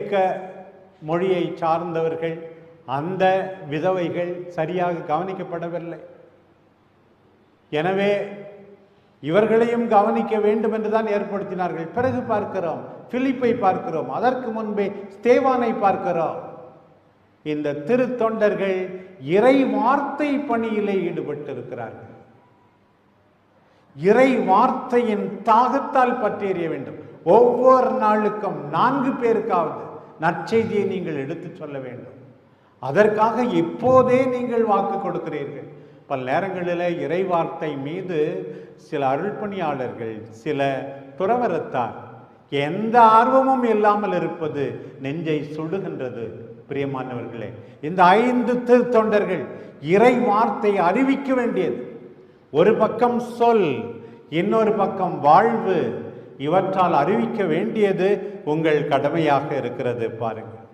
கிரேக்க மொழியை சார்ந்தவர்கள் அந்த விதவைகள் சரியாக கவனிக்கப்படவில்லை. எனவே இவர்களையும் கவனிக்க வேண்டும் என்றுதான் ஏற்படுத்தினார்கள். பிறகு பார்க்கிறோம் பிலிப்பை பார்க்கிறோம் அதற்கு முன்பே ஸ்தேவானை பார்க்கிறோம். இந்த திருத்தொண்டர்கள் இறை வார்த்தை பணியிலே ஈடுபட்டிருக்கிறார்கள். இறை வார்த்தையின் தாகத்தால் பற்றேறிய வேண்டும். ஒவ்வொரு நாளுக்கும் நான்கு பேருக்காவது நற்செய்தியை நீங்கள் எடுத்துச் சொல்ல வேண்டும். அதற்காக இப்போதே நீங்கள் வாக்கு கொடுக்கிறீர்கள். பல நேரங்களில் இறை வார்த்தை மீது சில அருள்பணியாளர்கள் சில துறவரத்தார் எந்த ஆர்வமும் இல்லாமல் இருப்பது நெஞ்சை சுடுகின்றது. பிரியமானவர்களே இந்த ஐந்து திருத்தொண்டர்கள் இறை வார்த்தை அறிவிக்க வேண்டியது. ஒரு பக்கம் சொல் இன்னொரு பக்கம் வாழ்வு இவற்றால் அறிவிக்க வேண்டியது உங்கள் கடமையாக இருக்கிறது பாருங்கள்.